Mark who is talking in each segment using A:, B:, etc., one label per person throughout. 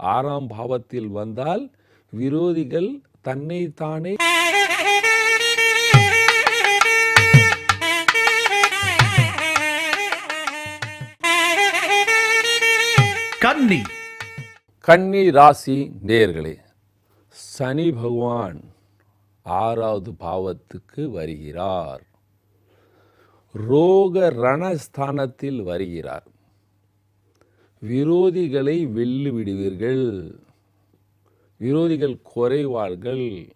A: ஆறாம் பாவத்தில் வந்தால் விரோதிகள் தன்னைத்தானே
B: கன்னி.
A: கன்னி ராசி நேர்களே சனி பகவான் ஆறாவது பாவத்துக்கு வருகிறார். ரோக ரணஸ்தானத்தில் வருகிறார். விரோதிகளை வெல்லு விடுவீர்கள் விரோதிகள் குறைவார்கள்.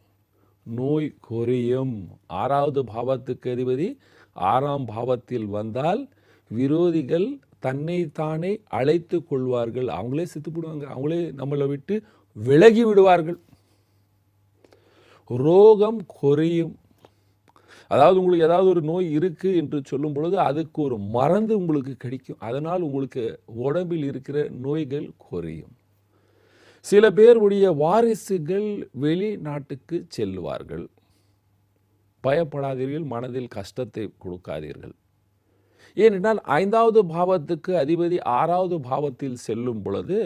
A: நோய் குறையும். ஆறாவது பாவத்துக்கு அதிபதி ஆறாம் பாவத்தில் வந்தால் விரோதிகள் தன்னைத்தானே அழைத்து கொள்வார்கள். அவங்களே செத்துப்படுவாங்க அவங்களே நம்மளை விட்டு விலகி விடுவார்கள். ரோகம் குறையும். அதாவது உங்களுக்கு ஏதாவது ஒரு நோய் இருக்குது என்று சொல்லும் பொழுது அதுக்கு ஒரு மருந்து உங்களுக்கு கிடைக்கும். அதனால் உங்களுக்கு உடம்பில் இருக்கிற நோய்கள் குறையும். சில பேருடைய வாரிசுகள் வெளிநாட்டுக்கு செல்வார்கள் பயப்படாதீர்கள் மனதில் கஷ்டத்தை கொடுக்காதீர்கள். ஏனென்றால் ஐந்தாவது பாவத்துக்கு அதிபதி ஆறாவது பாவத்தில் செல்லும் பொழுது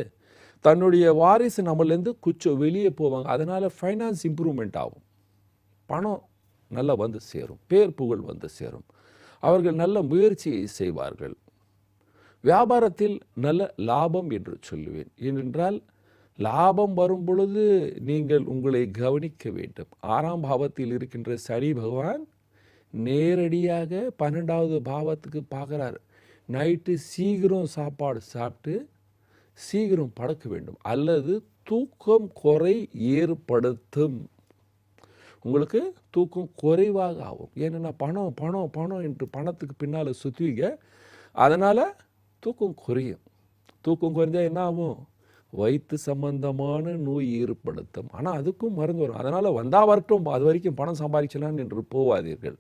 A: தன்னுடைய வாரிசு நம்மளேருந்து குச்சம் வெளியே போவாங்க. அதனால் ஃபைனான்ஸ் இம்ப்ரூவ்மெண்ட் ஆகும். பணம் நல்லா வந்து சேரும். பேர் புகழ் வந்து சேரும். அவர்கள் நல்ல முயற்சியை செய்வார்கள். வியாபாரத்தில் நல்ல லாபம் என்று சொல்லுவேன். ஏனென்றால் லாபம் வரும் பொழுது நீங்கள் உங்களை கவனிக்க வேண்டும். ஆறாம் பாவத்தில் இருக்கின்ற சனி பகவான் நேரடியாக பன்னெண்டாவது பாவத்துக்கு பார்க்குறார். நைட்டு சீக்கிரம் சாப்பாடு சாப்பிட்டு சீக்கிரம் படக்க வேண்டும். அல்லது தூக்கம் குறை ஏற்படுத்தும். உங்களுக்கு தூக்கம் குறைவாக ஆகும். ஏன்னா பணம் பணம் பணம் என்று பணத்துக்கு பின்னால் சுற்றுவீங்க அதனால் தூக்கம் குறையும். தூக்கம் குறைஞ்சால் என்ன ஆகும்? வயிற்று சம்பந்தமான நோய் ஏற்படுத்தும். ஆனால் அதுக்கும் மருந்து வரும். அதனால் வந்தால் வரட்டும். அது வரைக்கும் பணம் சம்பாதிச்சலான்னு என்று போவாதீர்கள்.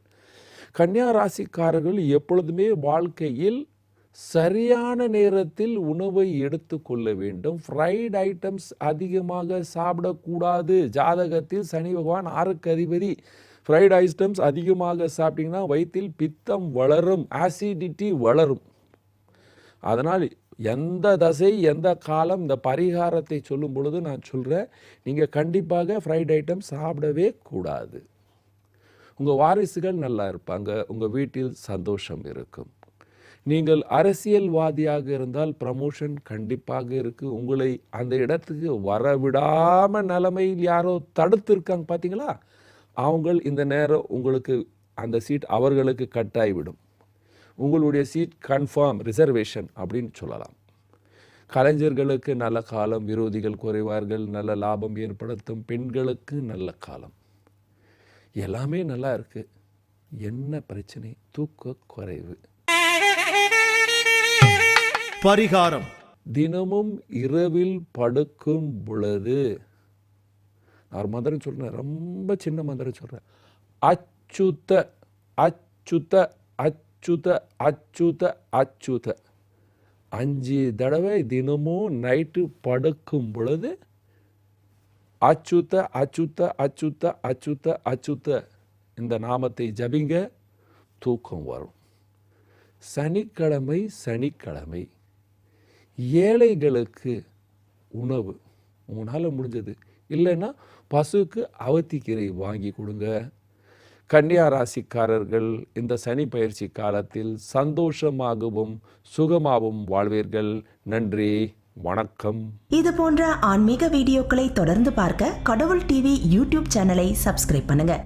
A: கன்னியா ராசிக்காரர்கள் எப்பொழுதுமே வாழ்க்கையில் சரியான நேரத்தில் உணவை எடுத்துக்கொள்ள வேண்டும். ஃப்ரைட் ஐட்டம்ஸ் அதிகமாக சாப்பிடக்கூடாது. ஜாதகத்தில் சனி பகவான் ஆறுக்கு அதிபதி. ஃப்ரைட் ஐட்டம்ஸ் அதிகமாக சாப்பிட்டீங்கன்னா வயிற்றில் பித்தம் வளரும் ஆசிடிட்டி வளரும். அதனால் எந்த தசை எந்த காலம் இந்த பரிகாரத்தை சொல்லும் பொழுது நான் சொல்கிறேன் நீங்கள் கண்டிப்பாக ஃப்ரைட் ஐட்டம் சாப்பிடவே கூடாது. உங்கள் வாரிசுகள் நல்லா இருப்பாங்க. உங்கள் வீட்டில் சந்தோஷம் இருக்கும். நீங்கள் அரசியல்வாதியாக இருந்தால் ப்ரமோஷன் கண்டிப்பாக இருக்குது உங்களை அந்த இடத்துக்கு வரவிடாமல் நிலைமையில் யாரோ தடுத்திருக்காங்க பார்த்தீங்களா அவங்க இந்த நேரம் உங்களுக்கு அந்த சீட் அவர்களுக்கு கட்டாய்விடும். உங்களுடைய சீட் கன்ஃபார்ம் ரிசர்வேஷன் அப்படின்னு சொல்லலாம். கலைஞர்களுக்கு நல்ல காலம் விரோதிகள் குறைவார்கள் நல்ல லாபம் ஏற்படுத்தும் பெண்களுக்கு நல்ல காலம். எல்லாமே நல்லா இருக்குது என்ன பிரச்சனை? தூக்க குறைவு.
B: பரிகாரம்.
A: தினமும் இரவில் படுக்கும் பொழுது நான் மந்திரம் சொல்றேன் ரொம்ப சின்ன மந்திரம் சொல்றேன். அச்சுத்த அச்சுத்த அச்சுத அச்சுத அச்சுத அஞ்சு தடவை தினமும் நைட்டு படுக்கும் பொழுது அச்சுத்த அச்சுத்த அச்சுத்த அச்சுத்த அச்சுத்த இந்த நாமத்தை ஜபிங்க தூக்கம் வரும். சனிக்கிழமை சனிக்கிழமை. ஏழைகளுக்கு உணவு. உங்களால் முடிஞ்சது. இல்லைன்னா பசுக்கு அவத்திக்கீரை வாங்கி கொடுங்க. கன்னியா ராசிக்காரர்கள் இந்த சனி பயிற்சி காலத்தில் சந்தோஷமாகவும் சுகமாகவும் வாழ்வீர்கள். நன்றி. வணக்கம்.
C: இது போன்ற ஆன்மீக வீடியோக்களை தொடர்ந்து பார்க்க கடவுள் டிவி யூடியூப் சேனலை சப்ஸ்கிரைப் பண்ணுங்க.